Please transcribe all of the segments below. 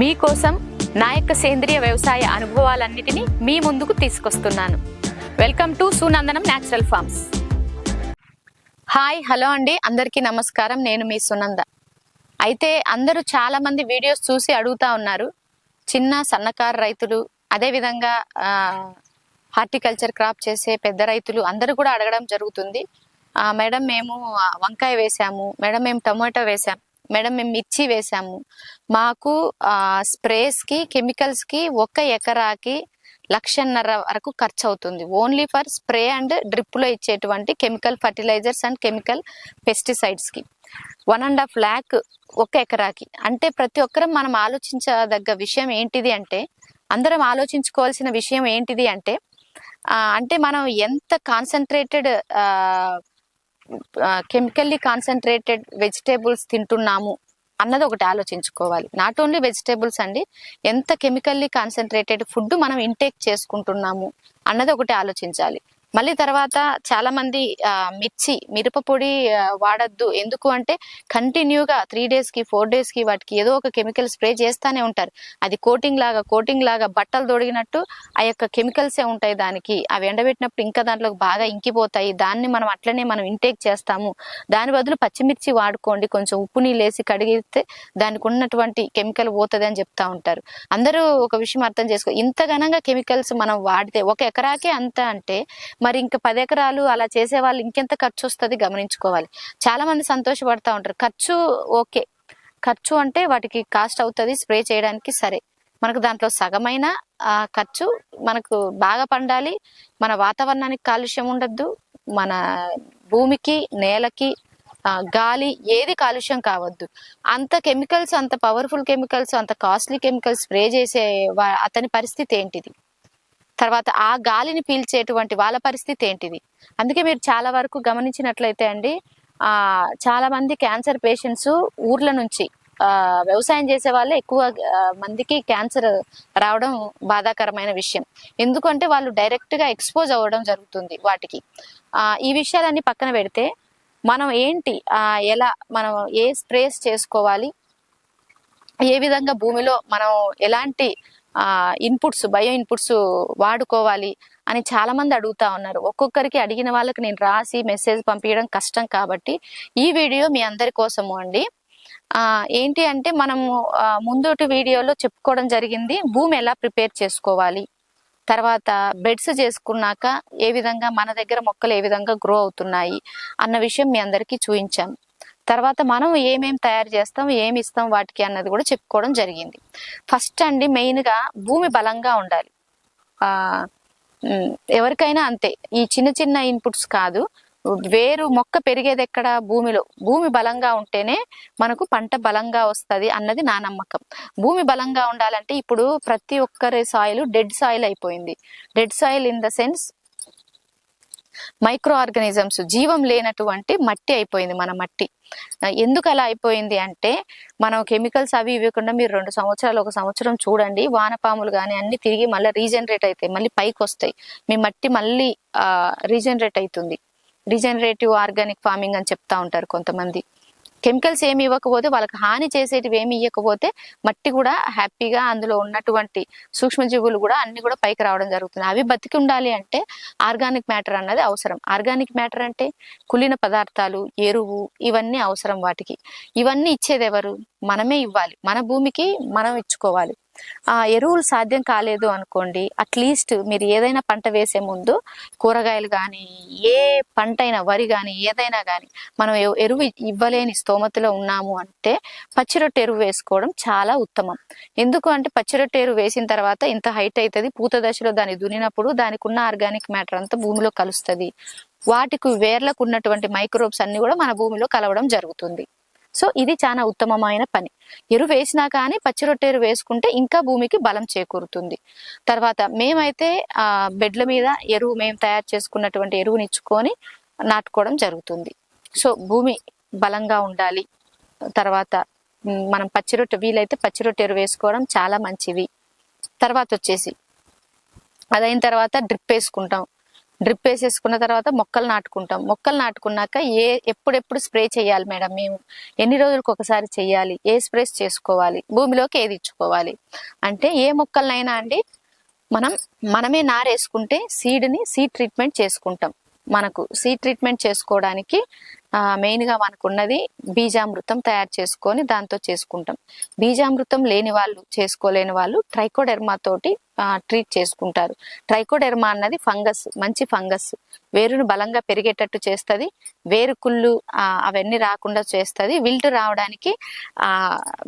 మీకోసం నా యొక్క సేంద్రియ వ్యవసాయ అనుభవాలన్నిటినీ మీ ముందుకు తీసుకొస్తున్నాను. Welcome to Sunandanam natural farms. Hi hello అండి. అందరికీ నమస్కారం. నేను మీ సునంద. అయితే అందరూ చాలామంది వీడియోస్ చూసి అడుగుతా ఉన్నారు. చిన్న సన్నకారు రైతులు అదేవిధంగా హార్టికల్చర్ క్రాప్ చేసే పెద్ద రైతులు అందరూ కూడా అడగడం జరుగుతుంది. మేడం మేము వంకాయ వేసాము. మేడం మేము టమాటో వేసాం. మేడం మేము మిర్చి వేసాము. మాకు స్ప్రేస్కి కెమికల్స్కి ఒక ఎకరాకి లక్షన్నర వరకు ఖర్చు అవుతుంది ఓన్లీ ఫర్ స్ప్రే అండ్ డ్రిప్లో ఇచ్చేటువంటి కెమికల్ ఫర్టిలైజర్స్ అండ్ కెమికల్ పెస్టిసైడ్స్కి వన్ అండ్ హాఫ్ ల్యాక్ ఒక ఎకరాకి. అంటే ప్రతి ఒక్కరం మనం ఆలోచించదగ్గ విషయం ఏంటిది అంటే అందరం ఆలోచించుకోవాల్సిన విషయం ఏంటిది అంటే అంటే మనం ఎంత కాన్సన్ట్రేటెడ్ కెమికల్లీ కాన్సన్ట్రేటెడ్ వెజిటేబుల్స్ తింటున్నాము అన్నది ఒకటి ఆలోచించుకోవాలి. నాట్ ఓన్లీ వెజిటేబుల్స్ అండి ఎంత కెమికల్లీ కాన్సన్ట్రేటెడ్ ఫుడ్ మనం ఇంటేక్ చేసుకుంటున్నాము అన్నది ఒకటి ఆలోచించాలి. మళ్ళీ తర్వాత చాలా మంది మిర్చి మిరప పొడి వాడద్దు. ఎందుకు అంటే కంటిన్యూగా త్రీ డేస్కి ఫోర్ డేస్కి వాటికి ఏదో ఒక కెమికల్ స్ప్రే చేస్తానే ఉంటారు. అది కోటింగ్ లాగా కోటింగ్ లాగా బట్టలు తొడిగినట్టు ఆ యొక్క కెమికల్స్ ఏ ఉంటాయి దానికి. అవి ఎండబెట్టినప్పుడు ఇంకా దాంట్లో బాగా ఇంకిపోతాయి. దాన్ని మనం అట్లనే మనం ఇంటేక్ చేస్తాము. దాని బదులు పచ్చిమిర్చి వాడుకోండి. కొంచెం ఉప్పు నీళ్ళు వేసి కడిగితే దానికి ఉన్నటువంటి కెమికల్ పోతుంది అని చెప్తా ఉంటారు. అందరూ ఒక విషయం అర్థం చేసుకో ఇంత ఘనంగా కెమికల్స్ మనం వాడితే ఒక ఎకరాకే అంత అంటే మరి ఇంకా పది ఎకరాలు అలా చేసే వాళ్ళు ఇంకెంత ఖర్చు వస్తుంది గమనించుకోవాలి. చాలా మంది సంతోషపడతా ఉంటారు. ఖర్చు ఓకే. ఖర్చు అంటే వాటికి కాస్ట్ అవుతుంది స్ప్రే చేయడానికి సరే. మనకు దాంట్లో సగమైన ఖర్చు మనకు బాగా పండాలి. మన వాతావరణానికి కాలుష్యం ఉండద్దు. మన భూమికి నేలకి గాలి ఏది కాలుష్యం కావద్దు. అంత కెమికల్స్ అంత పవర్ఫుల్ కెమికల్స్ అంత కాస్ట్లీ కెమికల్స్ స్ప్రే చేసే వా- అతని పరిస్థితి ఏంటిది? తర్వాత ఆ గాలిని పీల్చేటువంటి వాళ్ళ పరిస్థితి ఏంటిది? అందుకే మీరు చాలా వరకు గమనించినట్లయితే అండి ఆ చాలా మంది క్యాన్సర్ పేషెంట్స్ ఊర్ల నుంచి ఆ వ్యవసాయం చేసే వాళ్ళే ఎక్కువ మందికి క్యాన్సర్ రావడం బాధాకరమైన విషయం. ఎందుకంటే వాళ్ళు డైరెక్ట్గా ఎక్స్పోజ్ అవ్వడం జరుగుతుంది వాటికి. ఆ ఈ విషయాలన్నీ పక్కన పెడితే మనం ఏంటి ఆ ఎలా మనం ఏ స్ప్రేస్ చేసుకోవాలి? ఏ విధంగా భూమిలో మనం ఎలాంటి ఇన్పుట్స్ బయో ఇన్పుట్స్ వాడుకోవాలి అని చాలా మంది అడుగుతా ఉన్నారు. ఒక్కొక్కరికి అడిగిన వాళ్ళకి నేను రాసి మెసేజ్ పంపించడం కష్టం కాబట్టి ఈ వీడియో మీ అందరి కోసము అండి. ఏంటి అంటే మనము ఆ, ముందుటి వీడియోలో చెప్పుకోవడం జరిగింది భూమి ఎలా ప్రిపేర్ చేసుకోవాలి? తర్వాత బెడ్స్ చేసుకున్నాక ఏ విధంగా మన దగ్గర మొక్కలు ఏ విధంగా గ్రో అవుతున్నాయి అన్న విషయం మీ అందరికీ చూపించాను తర్వాత మనం ఏమేమి తయారు చేస్తాం ఏమి ఇస్తాం వాటికి అన్నది కూడా చెప్పుకోవడం జరిగింది. ఫస్ట్ అండి మెయిన్గా భూమి బలంగా ఉండాలి. ఆ ఎవరికైనా అంతే. ఈ చిన్న చిన్న ఇన్పుట్స్ కాదు. వేరు మొక్క పెరిగేది ఎక్కడ? భూమిలో. భూమి బలంగా ఉంటేనే మనకు పంట బలంగా వస్తది అన్నది నా నమ్మకం. భూమి బలంగా ఉండాలంటే ఇప్పుడు ప్రతి ఒక్కరి సాయిల్ డెడ్ సాయిల్ అయిపోయింది. Dead soil in the sense microorganisms జీవం లేనటువంటి మట్టి అయిపోయింది మన మట్టి. ఎందుకు అలా అయిపోయింది అంటే మనం కెమికల్స్ అవి ఇవ్వకుండా మీరు రెండు సంవత్సరాలు ఒక సంవత్సరం చూడండి వానపాములు కానీ అన్ని తిరిగి మళ్ళీ రీజనరేట్ అవుతాయి మళ్ళీ పైకి వస్తాయి మీ మట్టి మళ్ళీ రీజనరేట్ అవుతుంది. రీజనరేటివ్ ఆర్గానిక్ ఫార్మింగ్ అని చెప్తా ఉంటారు కొంతమంది. కెమికల్స్ ఏమి ఇవ్వకపోతే వాళ్ళకి హాని చేసేటివి ఏమి ఇవ్వకపోతే మట్టి కూడా హ్యాపీగా అందులో ఉన్నటువంటి సూక్ష్మజీవులు కూడా అన్ని కూడా పైకి రావడం జరుగుతుంది. అవి బతికి ఉండాలి అంటే ఆర్గానిక్ మ్యాటర్ అన్నది అవసరం. ఆర్గానిక్ మ్యాటర్ అంటే కులిన పదార్థాలు ఎరువు ఇవన్నీ అవసరం వాటికి. ఇవన్నీ ఇచ్చేది ఎవరు? మనమే ఇవ్వాలి. మన భూమికి మనం ఇచ్చుకోవాలి. ఆ ఎరువులు సాధ్యం కాలేదు అనుకోండి అట్లీస్ట్ మీరు ఏదైనా పంట వేసే ముందు కూరగాయలు కానీ ఏ పంట అయినా వరి కానీ ఏదైనా కానీ మనం ఎరువు ఇవ్వలేని స్తోమతలో ఉన్నాము అంటే పచ్చిరొట్టె ఎరువు వేసుకోవడం చాలా ఉత్తమం. ఎందుకు అంటే పచ్చిరొట్టె ఎరువు వేసిన తర్వాత ఇంత హైట్ అవుతుంది పూత దశలో దాన్ని దున్నినప్పుడు దానికి ఉన్న ఆర్గానిక్ మ్యాటర్ అంతా భూమిలో కలుస్తుంది. వాటికి వేర్లకు ఉన్నటువంటి మైక్రోబ్స్ అన్ని కూడా మన భూమిలో కలవడం జరుగుతుంది. సో ఇది చాలా ఉత్తమమైన పని. ఎరువు వేసినా కానీ పచ్చి రొట్టె ఎరువు వేసుకుంటే ఇంకా భూమికి బలం చేకూరుతుంది. తర్వాత మేమైతే ఆ బెడ్ల మీద ఎరువు మేము తయారు చేసుకున్నటువంటి ఎరువుని ఇచ్చుకొని నాటుకోవడం జరుగుతుంది. సో భూమి బలంగా ఉండాలి. తర్వాత మనం పచ్చి రొట్టె వీలైతే పచ్చి రొట్టె ఎరువు వేసుకోవడం చాలా మంచివి తర్వాత వచ్చేసి అదైన తర్వాత డ్రిప్ వేసుకుంటాం. డ్రిప్ వేసేసుకున్న తర్వాత మొక్కలు నాటుకుంటాం. మొక్కలు నాటుకున్నాక ఏ ఎప్పుడెప్పుడు స్ప్రే చేయాలి మేడం మేము? ఎన్ని రోజులకు ఒకసారి చేయాలి? ఏ స్ప్రేస్ చేసుకోవాలి? భూమిలోకి ఏది ఇచ్చుకోవాలి? అంటే ఏ మొక్కలనైనా అండి మనం మనమే నారేసుకుంటే సీడ్ని సీడ్ ట్రీట్మెంట్ చేసుకుంటాం. మనకు సీడ్ ట్రీట్మెంట్ చేసుకోవడానికి మెయిన్గా మెయిన్గా బీజామృతం తయారు చేసుకొని దాంతో చేసుకుంటాం. బీజామృతం లేని వాళ్ళు చేసుకోలేని వాళ్ళు ట్రైకోడెర్మా తోటి ట్రీట్ చేసుకుంటారు. ట్రైకోడెర్మా అన్నది ఫంగస్ మంచి ఫంగస్. వేరును బలంగా పెరిగేటట్టు చేస్తుంది. వేరు కుళ్ళు అవన్నీ రాకుండా చేస్తుంది. విల్టు రావడానికి ఆ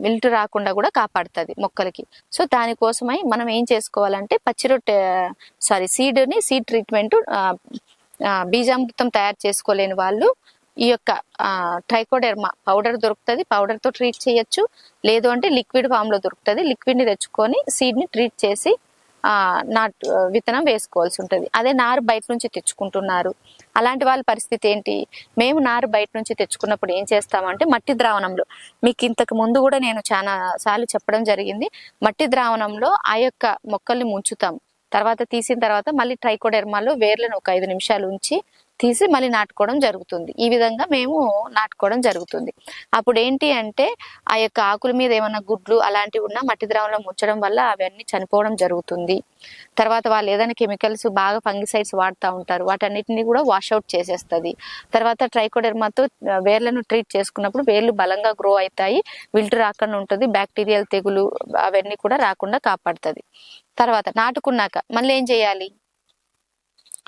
విల్టు రాకుండా కూడా కాపాడుతుంది మొక్కలకి. సో దానికోసమై మనం ఏం చేసుకోవాలంటే పచ్చి రొట్టె సారీ సీడ్ని సీడ్ ట్రీట్మెంట్ బీజామృతం తయారు చేసుకోలేని వాళ్ళు ఈ యొక్క ట్రైకోడెర్మా పౌడర్ దొరుకుతుంది. పౌడర్తో ట్రీట్ చేయొచ్చు. లేదు అంటే లిక్విడ్ ఫామ్లో దొరుకుతుంది. లిక్విడ్ని తెచ్చుకొని సీడ్ని ట్రీట్ చేసి ఆ నాటు విత్తనం వేసుకోవాల్సి ఉంటుంది. అదే నారు బయట నుంచి తెచ్చుకుంటున్నారు. అలాంటి వాళ్ళ పరిస్థితి ఏంటి? మేము నారు బయట నుంచి తెచ్చుకున్నప్పుడు ఏం చేస్తామంటే మట్టి ద్రావణంలో మీకు ఇంతకు ముందు కూడా నేను చాలా సార్లు చెప్పడం జరిగింది. మట్టి ద్రావణంలో ఆ యొక్క మొక్కల్ని ముంచుతాం. తర్వాత తీసిన తర్వాత మళ్ళీ ట్రైకోడెర్మాలో వేర్లను ఒక ఐదు నిమిషాలు ఉంచి తీసి మళ్ళీ నాటుకోవడం జరుగుతుంది. ఈ విధంగా మేము నాటుకోవడం జరుగుతుంది. అప్పుడు ఏంటి అంటే ఆ యొక్క ఆకుల మీద ఏమైనా గుడ్లు అలాంటివి ఉన్నా మట్టి ద్రావంలో ముంచడం వల్ల అవన్నీ చనిపోవడం జరుగుతుంది. తర్వాత వాళ్ళు ఏదైనా కెమికల్స్ బాగా ఫంగిసైడ్స్ వాడుతూ ఉంటారు. వాటన్నిటిని కూడా వాషౌట్ చేసేస్తుంది. తర్వాత ట్రైకోడెర్మాతో వేర్లను ట్రీట్ చేసుకున్నప్పుడు వేర్లు బలంగా గ్రో అవుతాయి. విల్టు రాకుండా ఉంటుంది. బ్యాక్టీరియల్ తెగులు అవన్నీ కూడా రాకుండా కాపాడుతుంది. తర్వాత నాటుకున్నాక మళ్ళీ ఏం చేయాలి?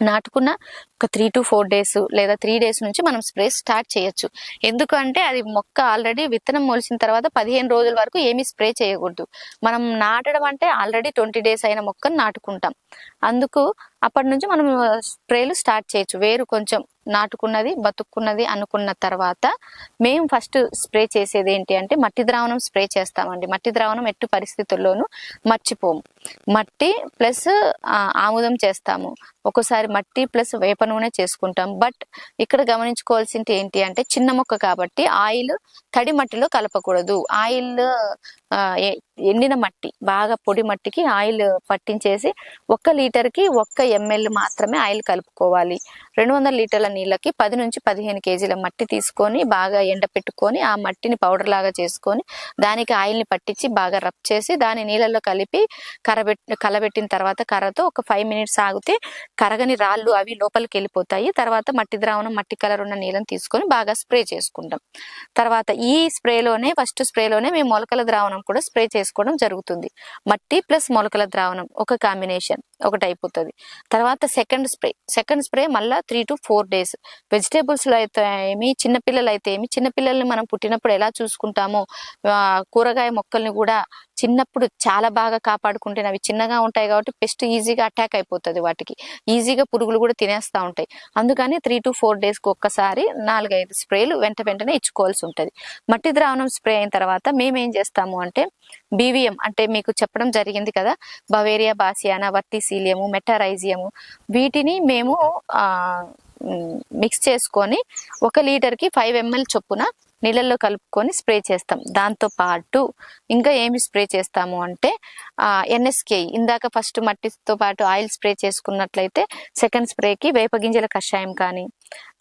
నాటుకున్న ఒక త్రీ టు ఫోర్ డేస్ లేదా త్రీ డేస్ నుంచి మనం స్ప్రే స్టార్ట్ చేయొచ్చు. ఎందుకంటే అది మొక్క ఆల్రెడీ విత్తనం మొలిచిన తర్వాత పదిహేను రోజుల వరకు ఏమీ స్ప్రే చేయకూడదు. మనం నాటడం అంటే ఆల్రెడీ ట్వంటీ డేస్ అయిన మొక్కను నాటుకుంటాం. అందుకు అప్పటి నుంచి మనం స్ప్రేలు స్టార్ట్ చేయొచ్చు. వేరు కొంచెం నాటుకున్నది బతుక్కున్నది అనుకున్న తర్వాత మేము ఫస్ట్ స్ప్రే చేసేది ఏంటి అంటే మట్టి ద్రావణం స్ప్రే చేస్తామండి. మట్టి ద్రావణం ఎట్టు పరిస్థితుల్లోనూ మర్చిపోము. మట్టి ప్లస్ ఆముదం చేస్తాము. ఒక్కోసారి మట్టి ప్లస్ వేప నూనె చేసుకుంటాం. బట్ ఇక్కడ గమనించుకోవాల్సింది ఏంటి అంటే చిన్న మొక్క కాబట్టి ఆయిల్ తడి మట్టిలో కలపకూడదు. ఆయిల్ ఎండిన మట్టి బాగా పొడి మట్టికి ఆయిల్ పట్టించేసి ఒక్క లీటర్కి ఒక్క ఎంఎల్ మాత్రమే ఆయిల్ కలుపుకోవాలి. రెండు వందల లీటర్ల నీళ్ళకి పది నుంచి పదిహేను కేజీల మట్టి తీసుకొని బాగా ఎండపెట్టుకొని ఆ మట్టిని పౌడర్ లాగా చేసుకొని దానికి ఆయిల్ని పట్టించి బాగా రబ్ చేసి దాని నీళ్ళల్లో కలిపి కరబెట్ కలబెట్టిన తర్వాత కర్రతో ఒక ఫైవ్ మినిట్స్ ఆగితే కరగని రాళ్ళు అవి లోపలికి వెళ్ళిపోతాయి. తర్వాత మట్టి ద్రావణం మట్టి కలర్ ఉన్న నీళ్ళని తీసుకొని బాగా స్ప్రే చేసుకుంటాం. తర్వాత ఈ స్ప్రేలోనే ఫస్ట్ స్ప్రేలోనే మేము మొలకల ద్రావణం కూడా స్ప్రే చేసుకోవడం జరుగుతుంది. మట్టి ప్లస్ మొలకల ద్రావణం ఒక కాంబినేషన్ ఒకటి అయిపోతుంది. తర్వాత సెకండ్ స్ప్రే సెకండ్ స్ప్రే మళ్ళా త్రీ టు ఫోర్ డేస్. వెజిటేబుల్స్లో అయితే ఏమి చిన్నపిల్లలు అయితే ఏమి చిన్నపిల్లల్ని మనం పుట్టినప్పుడు ఎలా చూసుకుంటామో కూరగాయ మొక్కల్ని కూడా చిన్నప్పుడు చాలా బాగా కాపాడుకుంటే అవి చిన్నగా ఉంటాయి కాబట్టి పెస్ట్ ఈజీగా అటాక్ అయిపోతుంది వాటికి. ఈజీగా పురుగులు కూడా తినేస్తూ ఉంటాయి. అందుకని త్రీ టు ఫోర్ డేస్కి ఒక్కసారి నాలుగైదు స్ప్రేలు వెంట వెంటనే ఇచ్చుకోవాల్సి ఉంటుంది. మట్టి ద్రావణం స్ప్రే అయిన తర్వాత మేము ఏం చేస్తాము అంటే బీవీఎం అంటే మీకు చెప్పడం జరిగింది కదా బవేరియా బాసియానా వర్టిసీలియము మెటారైజియము. వీటిని మేము మిక్స్ చేసుకొని ఒక లీటర్కి ఫైవ్ ఎంఎల్ చొప్పున నీళ్ళల్లో కలుపుకొని స్ప్రే చేస్తాం. దాంతో పాటు ఇంకా ఏమి స్ప్రే చేస్తాము అంటే ఎన్ఎస్కే ఇందాక ఫస్ట్ మట్టితో పాటు ఆయిల్ స్ప్రే చేసుకున్నట్లయితే సెకండ్ స్ప్రేకి వేప గింజల కషాయం కానీ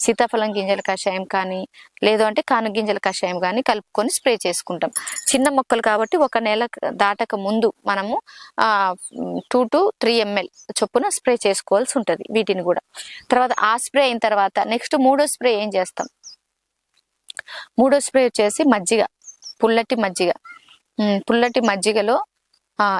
సీతాఫలం గింజల కషాయం కానీ లేదు అంటే కాను గింజల కషాయం కానీ కలుపుకొని స్ప్రే చేసుకుంటాం. చిన్న మొక్కలు కాబట్టి ఒక నెల దాటక ముందు మనము టూ టు త్రీ ఎంఎల్ చొప్పున స్ప్రే చేసుకోవాల్సి ఉంటుంది వీటిని కూడా. తర్వాత ఆ స్ప్రే అయిన తర్వాత నెక్స్ట్ మూడో స్ప్రే ఏం చేస్తాం? మూడో స్ప్రే వచ్చేసి మజ్జిగ పుల్లటి మజ్జిగ. పుల్లటి మజ్జిగలో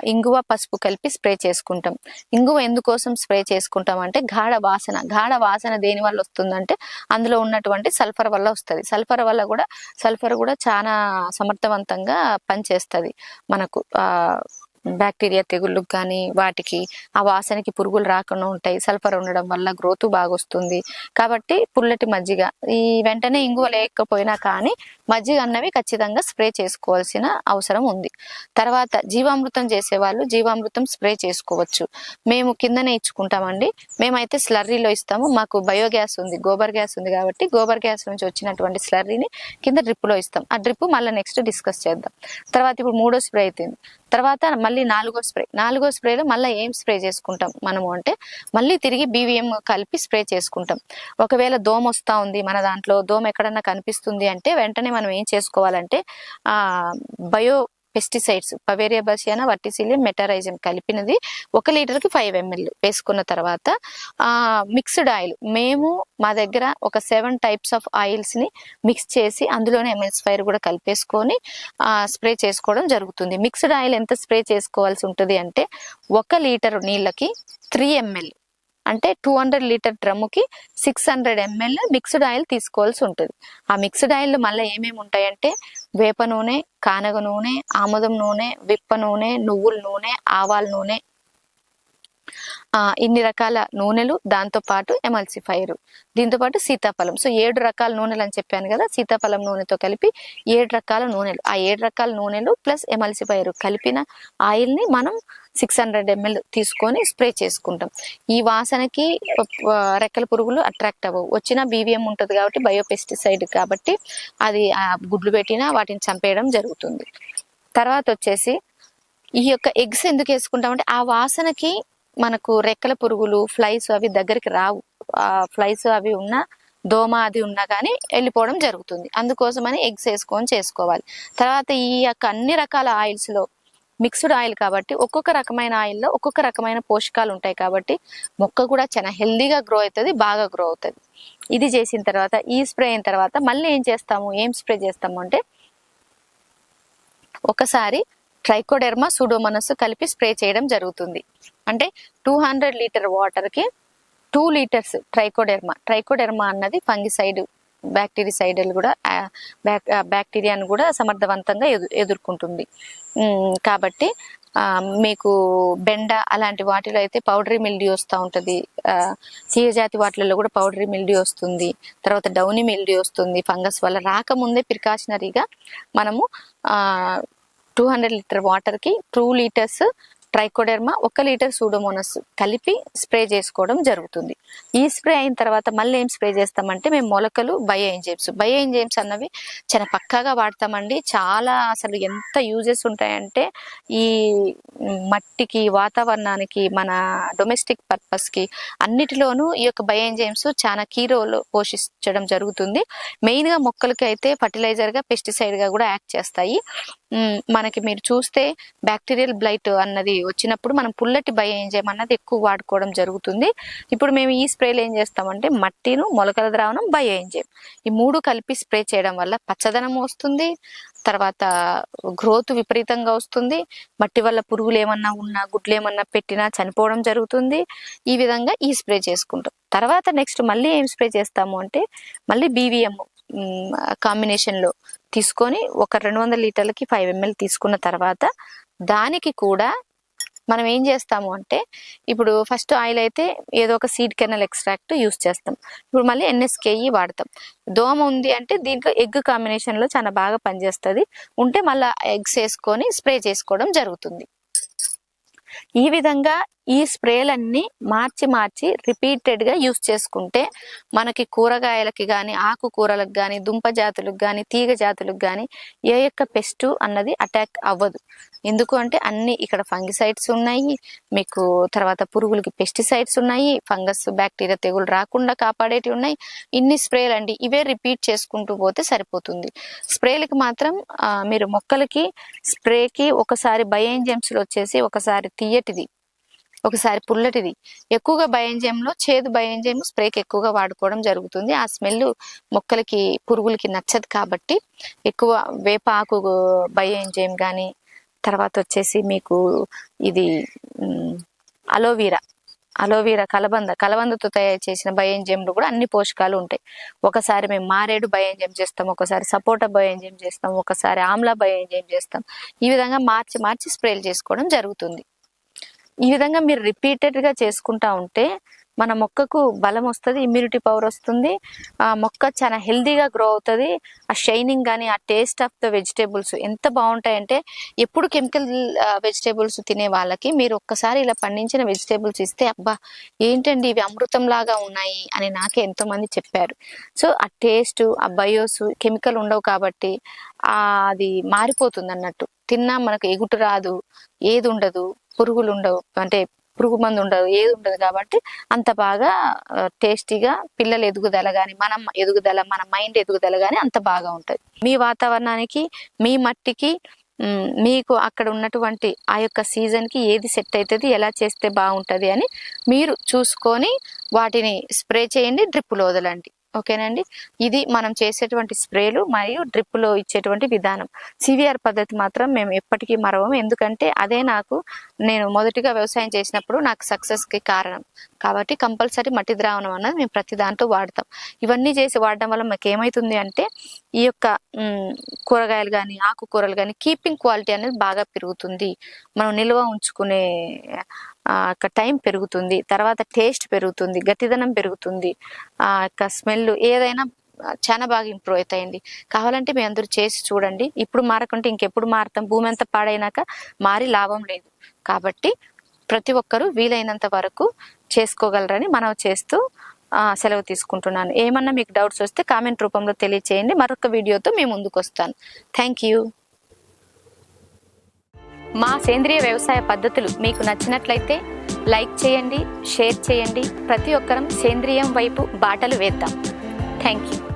ఇంగువ పసుపు కలిపి స్ప్రే చేసుకుంటాం. ఇంగువ ఎందుకోసం స్ప్రే చేసుకుంటాం అంటే గాఢ వాసన. గాఢ వాసన దేని వల్ల వస్తుందంటే అందులో ఉన్నటువంటి సల్ఫర్ వల్ల వస్తుంది. సల్ఫర్ వల్ల కూడా సల్ఫర్ కూడా చాలా సమర్థవంతంగా పనిచేస్తుంది మనకు. బ్యాక్టీరియా తెగుళ్ళకు కానీ వాటికి ఆ వాసనకి పురుగులు రాకుండా ఉంటాయి. సల్ఫర్ ఉండడం వల్ల గ్రోత్ బాగా వస్తుంది కాబట్టి పుల్లటి మజ్జిగ. ఈ వెంటనే ఇంగువ లేకపోయినా కానీ మజ్జిగ అన్నవి ఖచ్చితంగా స్ప్రే చేసుకోవాల్సిన అవసరం ఉంది. తర్వాత జీవామృతం చేసే వాళ్ళు జీవామృతం స్ప్రే చేసుకోవచ్చు. మేము కిందనే ఇచ్చుకుంటామండి. మేమైతే స్లర్రీలో ఇస్తాము. మాకు బయోగ్యాస్ ఉంది గోబర్ గ్యాస్ ఉంది కాబట్టి గోబర్ గ్యాస్ నుంచి వచ్చినటువంటి స్లర్రీని కింద డ్రిప్లో ఇస్తాం. ఆ డ్రిప్ మళ్ళీ నెక్స్ట్ డిస్కస్ చేద్దాం. తర్వాత ఇప్పుడు మూడో స్ప్రే అవుతుంది తర్వాత మళ్ళీ నాలుగో స్ప్రే నాలుగో స్ప్రేలో మళ్ళీ ఏం స్ప్రే చేసుకుంటాం మనము అంటే మళ్ళీ తిరిగి బీవీఎం కలిపి స్ప్రే చేసుకుంటాం. ఒకవేళ దోమ వస్తా ఉంది మన దాంట్లో దోమ ఎక్కడన్నా కనిపిస్తుంది అంటే వెంటనే మనం ఏం చేసుకోవాలంటే ఆ bio pesticides Beauveria bassiana Verticillium Metarhizium కలిపినది ఒక లీటర్కి ఫైవ్ ఎంఎల్ వేసుకున్న తర్వాత మిక్స్డ్ ఆయిల్ మేము మా దగ్గర ఒక సెవెన్ టైప్స్ ఆఫ్ ఆయిల్స్ని మిక్స్ చేసి అందులోనే ఎంఎల్స్ ఫైర్ కూడా కలిపేసుకొని స్ప్రే చేసుకోవడం జరుగుతుంది. మిక్స్డ్ ఆయిల్ ఎంత స్ప్రే చేసుకోవాల్సి ఉంటుంది అంటే ఒక లీటర్ నీళ్ళకి త్రీ ఎంఎల్ అంటే two hundred litre డ్రమ్ముకి six hundred ML mixed oil తీసుకోవాల్సి ఉంటుంది. ఆ మిక్స్డ్ ఆయిల్ మళ్ళీ ఏమేమి ఉంటాయంటే వేప నూనె కానగ నూనె ఆముదం నూనె విప్ప నూనె నువ్వుల నూనె ఆవాల నూనె ఇన్ని రకాల నూనెలు దాంతో పాటు ఎమల్సిఫైర్. దీంతో పాటు సీతాఫలం. సో ఏడు రకాల నూనెలు అని చెప్పాను కదా సీతాఫలం నూనెతో కలిపి ఏడు రకాల నూనెలు. ఆ ఏడు రకాల నూనెలు ప్లస్ ఎమల్సిఫైర్ కలిపిన ఆయిల్ని మనం సిక్స్ హండ్రెడ్ ఎంఎల్ తీసుకొని స్ప్రే చేసుకుంటాం. ఈ వాసనకి రెక్కల పురుగులు అట్రాక్ట్ అవ్వవు. వచ్చిన బీవీఎం ఉంటుంది కాబట్టి బయోపెస్టిసైడ్ కాబట్టి అది ఆ గుడ్లు పెట్టినా వాటిని చంపేయడం జరుగుతుంది. తర్వాత వచ్చేసి ఈ యొక్క ఎగ్స్ ఎందుకు వేసుకుంటామంటే ఆ వాసనకి మనకు రెక్కల పురుగులు ఫ్లైస్ అవి దగ్గరికి రావు. ఆ ఫ్లైస్ అవి ఉన్నా దోమ అది ఉన్నా కానీ వెళ్ళిపోవడం జరుగుతుంది. అందుకోసమని ఎగ్స్ వేసుకొని చేసుకోవాలి. తర్వాత ఈ యొక్క అన్ని రకాల ఆయిల్స్లో మిక్స్డ్ ఆయిల్ కాబట్టి ఒక్కొక్క రకమైన ఆయిల్లో ఒక్కొక్క రకమైన పోషకాలు ఉంటాయి కాబట్టి మొక్క కూడా చాలా హెల్దీగా గ్రో అవుతుంది బాగా గ్రో అవుతుంది. ఇది చేసిన తర్వాత ఈ స్ప్రే అయిన తర్వాత మళ్ళీ ఏం చేస్తాము? ఏం స్ప్రే చేస్తాము అంటే ఒకసారి ట్రైకోడెర్మా సూడోమోనస్ కలిపి స్ప్రే చేయడం జరుగుతుంది. అంటే టూ హండ్రెడ్ లీటర్ వాటర్కి టూ లీటర్స్ ట్రైకోడెర్మా. ట్రైకోడెర్మా అన్నది ఫంగిసైడ్ బ్యాక్టీరిసైడల్ కూడా బ్యాక్ బ్యాక్టీరియాను కూడా సమర్థవంతంగా ఎదు ఎదుర్కొంటుంది. కాబట్టి మీకు బెండ అలాంటి వాటిలో అయితే పౌడరీ మిల్డీ వస్తూ ఉంటుంది. జాతి వాటిలలో కూడా పౌడరీ మిల్డీ వస్తుంది. తర్వాత డౌనీ మిల్డీ వస్తుంది. ఫంగస్ వల్ల రాకముందే ప్రికాషనరీగా మనము టూ హండ్రెడ్ లీటర్ వాటర్కి టూ లీటర్స్ ట్రైకోడెర్మా ఒక లీటర్ సూడోమోనస్ కలిపి స్ప్రే చేసుకోవడం జరుగుతుంది. ఈ స్ప్రే అయిన తర్వాత మళ్ళీ ఏం స్ప్రే చేస్తామంటే మేము మొలకలు బయో ఎంజైమ్స్ బయో ఎంజైమ్స్ అన్నవి చాలా పక్కాగా వాడతామండి. చాలా అసలు ఎంత యూజెస్ ఉంటాయంటే ఈ మట్టికి వాతావరణానికి మన డొమెస్టిక్ పర్పస్కి అన్నిటిలోనూ ఈ యొక్క బయో ఎంజైమ్స్ చాలా కీ రోల్ పోషించడం జరుగుతుంది. మెయిన్గా మొక్కలకి అయితే ఫర్టిలైజర్గా పెస్టిసైడ్గా కూడా యాక్ట్ చేస్తాయి. మనకి మీరు చూస్తే బ్యాక్టీరియల్ బ్లైట్ అన్నది వచ్చినప్పుడు మనం పుల్లటి భయం ఎంజైమ్ అన్నది ఎక్కువ వాడుకోవడం జరుగుతుంది. ఇప్పుడు మేము ఈ స్ప్రేలు ఏం చేస్తామంటే మట్టిను మొలకల ద్రావణం బయ ఎంజైమ్ ఈ మూడు కలిపి స్ప్రే చేయడం వల్ల పచ్చదనం వస్తుంది తర్వాత గ్రోత్ విపరీతంగా వస్తుంది మట్టి వల్ల పురుగులు ఏమన్నా ఉన్నా గుడ్లు ఏమన్నా పెట్టినా చనిపోవడం జరుగుతుంది. ఈ విధంగా ఈ స్ప్రే చేసుకుంటాం. తర్వాత నెక్స్ట్ మళ్ళీ ఏం స్ప్రే చేస్తాము అంటే మళ్ళీ బీవీఎం కాంబినేషన్లో తీసుకొని ఒక రెండు వందల లీటర్లకి ఫైవ్ ఎంఎల్ తీసుకున్న తర్వాత దానికి కూడా మనం ఏం చేస్తాము అంటే ఇప్పుడు ఫస్ట్ ఆయిల్ అయితే ఏదో ఒక సీడ్ కెనల్ ఎక్స్ట్రాక్ట్ యూస్ చేస్తాం. ఇప్పుడు మళ్ళీ ఎన్ఎస్కేఈ వాడతాం. దోమ ఉంది అంటే దీంట్లో ఎగ్ కాంబినేషన్లో చాలా బాగా పనిచేస్తుంది. ఉంటే మళ్ళీ ఎగ్స్ వేసుకొని స్ప్రే చేసుకోవడం జరుగుతుంది. ఈ విధంగా ఈ స్ప్రేలన్నీ మార్చి మార్చి రిపీటెడ్గా యూస్ చేసుకుంటే మనకి కూరగాయలకి కానీ ఆకుకూరలకు కానీ దుంప జాతులకు కానీ తీగ జాతులకు కానీ ఏ యొక్క పెస్ట్ అన్నది అటాక్ అవ్వదు. ఎందుకు అంటే అన్ని ఇక్కడ ఫంగిసైడ్స్ ఉన్నాయి మీకు తర్వాత పురుగులకి పెస్టిసైడ్స్ ఉన్నాయి ఫంగస్ బ్యాక్టీరియా తెగులు రాకుండా కాపాడేటివి ఉన్నాయి. ఇన్ని స్ప్రేలు అండి ఇవే రిపీట్ చేసుకుంటూ పోతే సరిపోతుంది. స్ప్రేలకి మాత్రం మీరు మొక్కలకి స్ప్రేకి ఒకసారి బయోఎంజెమ్స్లో వచ్చేసి ఒకసారి తీయటిది ఒకసారి పుల్లటిది. ఎక్కువగా బయోఎంజైమ్ చేదు బయోఎంజైమ్ స్ప్రేకి ఎక్కువగా వాడుకోవడం జరుగుతుంది. ఆ స్మెల్ మొక్కలకి పురుగులకి నచ్చదు కాబట్టి ఎక్కువ వేప ఆకు బయోఎంజైమ్ కానీ తర్వాత వచ్చేసి మీకు ఇది అలోవీరా. అలోవీరా కలబంద. కలబందతో తయారు చేసిన బయోఎంజియంలు కూడా అన్ని పోషకాలు ఉంటాయి. ఒకసారి మేము మారేడు బయోఎంజియం చేస్తాం ఒకసారి సపోటా బయోఎంజియం చేస్తాం ఒకసారి ఆమ్లా బయోఎంజియం చేస్తాం. ఈ విధంగా మార్చి మార్చి స్ప్రేలు చేసుకోవడం జరుగుతుంది. ఈ విధంగా మీరు రిపీటెడ్గా చేసుకుంటా ఉంటే మన మొక్కకు బలం వస్తుంది ఇమ్యూనిటీ పవర్ వస్తుంది. ఆ మొక్క చాలా హెల్దీగా గ్రో అవుతుంది. ఆ షైనింగ్ కానీ ఆ టేస్ట్ ఆఫ్ ద వెజిటేబుల్స్ ఎంత బాగుంటాయంటే ఎప్పుడు కెమికల్ వెజిటేబుల్స్ తినే వాళ్ళకి మీరు ఒక్కసారి ఇలా పండించిన వెజిటేబుల్స్ ఇస్తే అబ్బా ఏంటండి ఇవి అమృతం లాగా ఉన్నాయి అని నాకే ఎంతో మంది చెప్పారు. సో ఆ టేస్ట్ ఆ బయోస్ కెమికల్ ఉండవు కాబట్టి అది మారిపోతుంది అన్నట్టు తిన్నా మనకు ఎగుటు రాదు ఏది ఉండదు పురుగులు ఉండవు అంటే పురుగు మందు ఉండదు ఏది ఉండదు కాబట్టి అంత బాగా టేస్టీగా పిల్లల ఎదుగుదల కానీ మనం ఎదుగుదల మన మైండ్ ఎదుగుదల కానీ అంత బాగా ఉంటుంది. మీ వాతావరణానికి మీ మట్టికి మీకు అక్కడ ఉన్నటువంటి ఆ యొక్క సీజన్కి ఏది సెట్ అవుతుంది ఎలా చేస్తే బాగుంటుంది అని మీరు చూసుకొని వాటిని స్ప్రే చేయండి డ్రిప్పులో వదలండి. ఓకేనండి? ఇది మనం చేసేటువంటి స్ప్రేలు మరియు డ్రిప్పులో ఇచ్చేటువంటి విధానం. సివిఆర్ పద్ధతి మాత్రం మేము ఎప్పటికీ మరవము. ఎందుకంటే అదే నాకు నేను మొదటిగా వ్యవసాయం చేసినప్పుడు నాకు సక్సెస్కి కారణం. కాబట్టి కంపల్సరీ మట్టి ద్రావణం అన్నది మేము ప్రతి దాంట్లో వాడతాం. ఇవన్నీ చేసి వాడడం వల్ల మాకు ఏమవుతుంది అంటే ఈ యొక్క కూరగాయలు కానీ ఆకుకూరలు కానీ కీపింగ్ క్వాలిటీ అనేది బాగా పెరుగుతుంది. మనం నిల్వ ఉంచుకునే ఆ యొక్క టైం పెరుగుతుంది. తర్వాత టేస్ట్ పెరుగుతుంది. గట్టిదనం పెరుగుతుంది. ఆ యొక్క స్మెల్ ఏదైనా చాలా బాగా ఇంప్రూవ్ అవుతాయండి కావాలంటే మీ అందరూ చేసి చూడండి. ఇప్పుడు మారకుంటే ఇంకెప్పుడు మారుతాం. భూమి అంతా పాడైనాక మారి లాభం లేదు. కాబట్టి ప్రతి ఒక్కరూ వీలైనంత వరకు చేసుకోగలరని మనం చేస్తూ సెలవు తీసుకుంటున్నాను. ఏమన్నా మీకు డౌట్స్ వస్తే కామెంట్ రూపంలో తెలియచేయండి. మరొక వీడియోతో మేము ముందుకు వస్తాను థ్యాంక్ యూ మా సేంద్రియ వ్యవసాయ పద్ధతులు మీకు నచ్చినట్లయితే లైక్ చేయండి షేర్ చేయండి. ప్రతి ఒక్కరం సేంద్రియం వైపు బాటలు వేద్దాం. Thank you